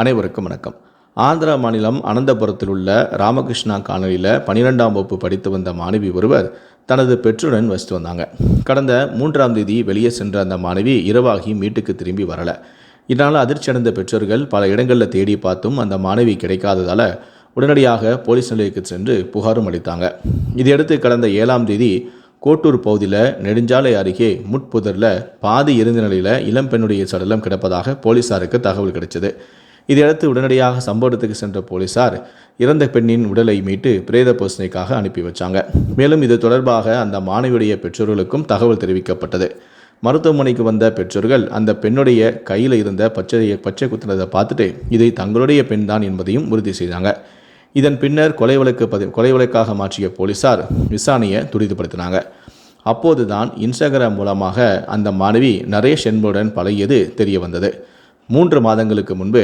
அனைவருக்கும் வணக்கம். ஆந்திரா மாநிலம் அனந்தபுரத்தில் உள்ள ராமகிருஷ்ணா காலனியில் பன்னிரெண்டாம் வகுப்பு படித்து வந்த மாணவி ஒருவர் தனது பெற்றோருடன் வசித்து வந்தாங்க. கடந்த மூன்றாம் தேதி வெளியே சென்ற அந்த மாணவி இரவாகி வீட்டுக்கு திரும்பி வரல. இதனால் அதிர்ச்சி அடைந்த பெற்றோர்கள் பல இடங்களில் தேடி பார்த்தும் அந்த மாணவி கிடைக்காததால் உடனடியாக போலீஸ் நிலையத்துக்கு சென்று புகாரும் அளித்தாங்க. இதையடுத்து கடந்த ஏழாம் தேதி கோட்டூர் பகுதியில் நெடுஞ்சாலை அருகே முட்புதரில் பாதி இறந்த நிலையில் இளம்பெண்ணுடைய சடலம் கிடப்பதாக போலீசாருக்கு தகவல் கிடைச்சது. இதையடுத்து உடனடியாக சம்பவத்துக்கு சென்ற போலீசார் இறந்த பெண்ணின் உடலை மீட்டு பிரேத பரிசோதனைக்காக அனுப்பி வச்சாங்க. மேலும் இது தொடர்பாக அந்த மாணவியுடைய பெற்றோர்களுக்கும் தகவல் தெரிவிக்கப்பட்டது. மருத்துவமனைக்கு வந்த பெற்றோர்கள் அந்த பெண்ணுடைய கையில் இருந்த பச்சை பச்சை குத்துனதை பார்த்துட்டு இதை தங்களுடைய பெண் தான் என்பதையும் உறுதி செய்தாங்க. இதன் பின்னர் கொலை வழக்கு பதி கொலை வழக்காக மாற்றிய போலீசார் விசாரணையை துரிதப்படுத்தினாங்க. அப்போதுதான் இன்ஸ்டாகிராம் மூலமாக அந்த மாணவி நரேஷ் என்புடன் பழகியது தெரிய வந்தது. மூன்று மாதங்களுக்கு முன்பு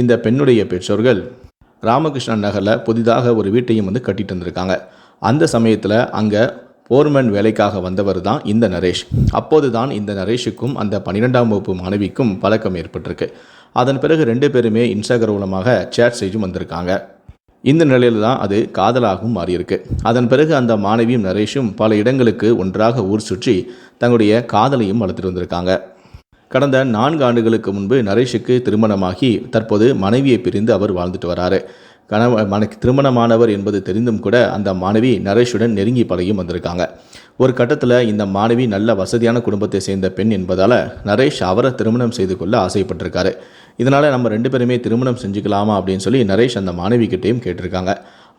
இந்த பெண்ணுடைய பெற்றோர்கள் ராமகிருஷ்ணன் நகரில் புதிதாக ஒரு வீட்டையும் வந்து கட்டிட்டு வந்திருக்காங்க. அந்த சமயத்தில் அங்கே போர்மேன் வேலைக்காக வந்தவர் தான் இந்த நரேஷ். அப்போது தான் இந்த நரேஷுக்கும் அந்த பன்னிரெண்டாம் வகுப்பு மாணவிக்கும் பழக்கம் ஏற்பட்டிருக்கு. அதன் பிறகு ரெண்டு பேருமே இன்ஸ்டாகிராம் மூலமாக சேட் செய்தும் வந்திருக்காங்க. இந்த நிலையில் தான் அது காதலாகவும் மாறியிருக்கு. அதன் பிறகு அந்த மாணவியும் நரேஷும் பல இடங்களுக்கு ஒன்றாக ஊர் சுற்றி தங்களுடைய காதலையும் வளர்த்துட்டு வந்திருக்காங்க. கடந்த நான்கு ஆண்டுகளுக்கு முன்பு நரேஷுக்கு திருமணமாகி தற்போது மனைவியை பிரிந்து அவர் வாழ்ந்துட்டு வராரு. கணவ மன திருமணமானவர் என்பது தெரிந்தும் கூட அந்த மாணவி நரேஷுடன் நெருங்கி பழகியும் வந்திருக்காங்க. ஒரு கட்டத்தில் இந்த மாணவி நல்ல வசதியான குடும்பத்தை சேர்ந்த பெண் என்பதால் நரேஷ் அவரை திருமணம் செய்து கொள்ள ஆசைப்பட்டிருக்காரு. இதனால் நம்ம ரெண்டு பேருமே திருமணம் செஞ்சுக்கலாமா அப்படின்னு சொல்லி நரேஷ் அந்த மாணவிக்கிட்டேயும் கேட்டிருக்காங்க.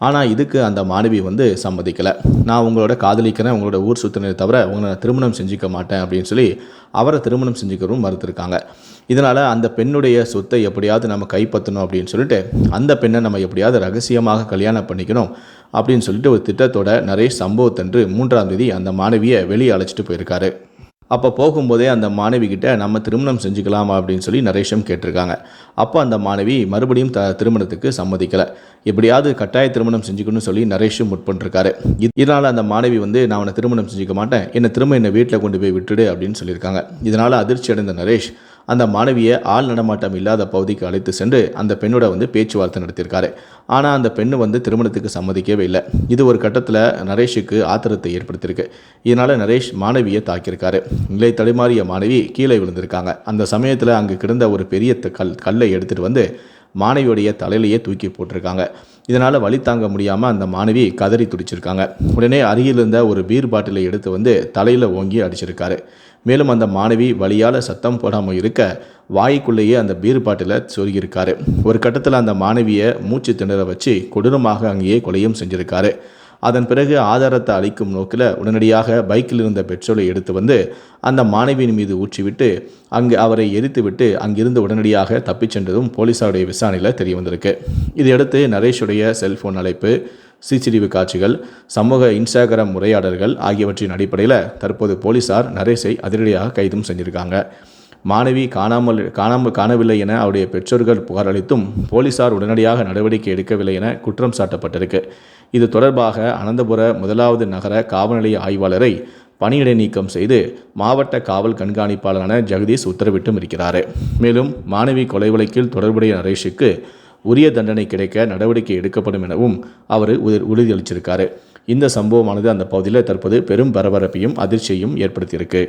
ஆனால் இதுக்கு அந்த மாணவி வந்து சம்மதிக்கலை. நான் உங்களோட காதலிக்கிறேன் உங்களோட ஊர் சுத்தினதை தவிர உங்களை திருமணம் செஞ்சுக்க மாட்டேன் அப்படின்னு சொல்லி அவரை திருமணம் செஞ்சுக்கிறவும் மறுத்துருக்காங்க. இதனால் அந்த பெண்ணுடைய சொத்தை எப்படியாவது நம்ம கைப்பற்றணும் அப்படின்னு சொல்லிட்டு அந்த பெண்ணை நம்ம எப்படியாவது ரகசியமாக கல்யாணம் பண்ணிக்கணும் அப்படின்னு சொல்லிட்டு ஒரு திட்டத்தோட நரேஷ் சம்பவத்தன்று மூன்றாம் தேதி அந்த மாணவியை வெளியே அழைச்சிட்டு போயிருக்காரு. அப்போ போகும்போதே அந்த மாணவி கிட்ட நம்ம திருமணம் செஞ்சுக்கலாமா? அப்படின்னு சொல்லி நரேஷும் கேட்டிருக்காங்க. அப்போ அந்த மாணவி மறுபடியும் த திருமணத்துக்கு சம்மதிக்கலை. எப்படியாவது கட்டாய திருமணம் செஞ்சுக்கணும்னு சொல்லி நரேஷும் முற்பட்டிருக்காரு இதனால் அந்த மாணவி வந்து நான் அவனை திருமணம் செஞ்சுக்க மாட்டேன். என்னை திரும்ப என்னை வீட்டில் கொண்டு போய் விட்டுடு அப்படின்னு சொல்லியிருக்காங்க. இதனால் அதிர்ச்சி அடைந்த நரேஷ் அந்த மாணவியை ஆள் நடமாட்டம் இல்லாத பகுதிக்கு அழைத்து சென்று அந்த பெண்ணோட வந்து பேச்சுவார்த்தை நடத்தியிருக்காரு. ஆனால் அந்த பெண்ணு வந்து திருமணத்துக்கு சம்மதிக்கவே இல்லை. இது ஒரு கட்டத்தில் நரேஷுக்கு ஆத்திரத்தை ஏற்படுத்தியிருக்கு. இதனால் நரேஷ் மாணவியை தாக்கியிருக்காரு. நிலை தடுமாறிய மாணவி கீழே விழுந்திருக்காங்க. அந்த சமயத்தில் அங்கு கிடந்த ஒரு பெரிய கல் கல்லை எடுத்துகிட்டு வந்து மாணவியுடைய தலையிலேயே தூக்கி போட்டிருக்காங்க. இதனால் வழி தாங்க முடியாமல் அந்த மாணவி கதறி துடிச்சிருக்காங்க. உடனே அருகில் இருந்த ஒரு பீர் பாட்டிலை எடுத்து வந்து தலையில் ஓங்கி அடிச்சிருக்காரு. மேலும் அந்த மாணவி வலியால் சத்தம் போடாமல் இருக்க வாய்க்குள்ளேயே அந்த பீர் பாட்டிலை சொருகியிருக்காரு. ஒரு கட்டத்தில் அந்த மாணவியை மூச்சு திணற வச்சு கொடூரமாக அங்கேயே கொலையும் செஞ்சுருக்காரு. அதன் பிறகு ஆதாரத்தை அளிக்கும் நோக்கில் உடனடியாக பைக்கில் இருந்த பெட்ரோலை எடுத்து வந்து அந்த மாணவியின் மீது ஊற்றிவிட்டு அங்கு அவரை எரித்துவிட்டு அங்கிருந்து உடனடியாக தப்பிச் சென்றதும் போலீசாருடைய விசாரணையில் தெரிய வந்திருக்கு இதையடுத்து நரேஷுடைய செல்போன் அழைப்பு சிசிடிவி காட்சிகள் சமூக இன்ஸ்டாகிராம் உரையாடல்கள் ஆகியவற்றின் அடிப்படையில் தற்போது போலீசார் நரேஷை அதிரடியாக கைதும் செஞ்சிருக்காங்க. மாணவி காணாமல் காணாமல் காணவில்லை என அவருடைய பெற்றோர்கள் புகார் அளித்தும் போலீசார் உடனடியாக நடவடிக்கை எடுக்கவில்லை என குற்றம் சாட்டப்பட்டிருக்கு. இது தொடர்பாக அனந்தபுர முதலாவது நகர காவல்நிலைய ஆய்வாளரை பணியிடை நீக்கம் செய்து மாவட்ட காவல் கண்காணிப்பாளரான ஜெகதீஷ் உத்தரவிட்டும் இருக்கிறார். மேலும் மாணவி கொலை வழக்கில் தொடர்புடைய நரேஷுக்கு உரிய தண்டனை கிடைக்க நடவடிக்கை எடுக்கப்படும் எனவும் அவர் உறுதியளிச்சிருக்காரு. இந்த சம்பவமானது அந்த பகுதியில் தற்போது பெரும் பரபரப்பையும் அதிர்ச்சியையும் ஏற்படுத்தியிருக்கு.